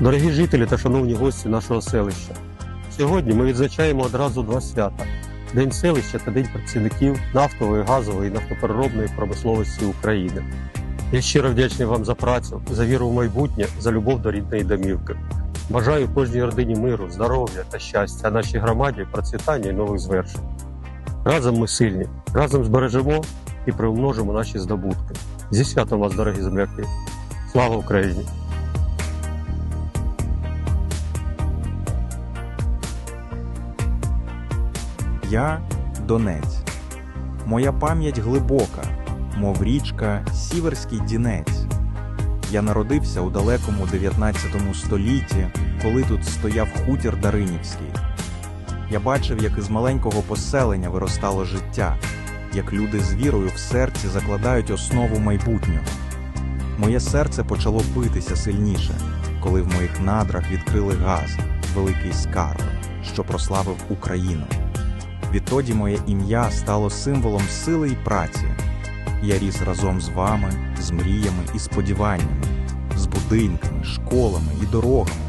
Дорогі жителі та шановні гості нашого селища, сьогодні ми відзначаємо одразу два свята: День селища та День працівників нафтової, газової і нафтопереробної промисловості України. Я щиро вдячний вам за працю, за віру в майбутнє, за любов до рідної домівки. Бажаю кожній родині миру, здоров'я та щастя, а нашій громаді процвітання і нових звершень. Разом ми сильні, разом збережемо і приумножимо наші здобутки. Зі святом вас, дорогі земляки! Слава Україні! Я Донець. Моя пам'ять глибока, мов річка Сіверський Дінець. Я народився у далекому 19 столітті, коли тут стояв хутір Даринівський. Я бачив, як із маленького поселення виростало життя, як люди з вірою в серці закладають основу майбутнього. Моє серце почало битися сильніше, коли в моїх надрах відкрили газ, великий скарб, що прославив Україну. Відтоді моє ім'я стало символом сили і праці. Я ріс разом з вами, з мріями і сподіваннями, з будинками, школами і дорогами.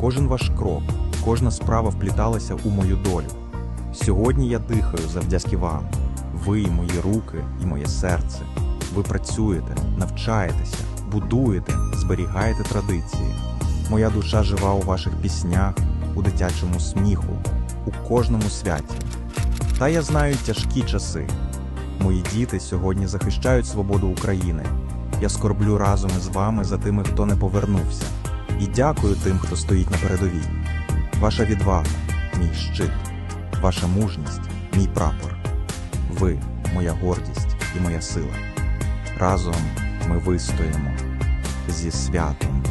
Кожен ваш крок, кожна справа впліталася у мою долю. Сьогодні я дихаю завдяки вам. Ви мої руки і моє серце. Ви працюєте, навчаєтеся, будуєте, зберігаєте традиції. Моя душа жива у ваших піснях, у дитячому сміху, у кожному святі. Та я знаю тяжкі часи. Мої діти сьогодні захищають свободу України. Я скорблю разом із вами за тими, хто не повернувся. І дякую тим, хто стоїть на передовій. Ваша відвага, мій щит, ваша мужність, мій прапор. Ви моя гордість і моя сила. Разом ми вистоїмо зі святом.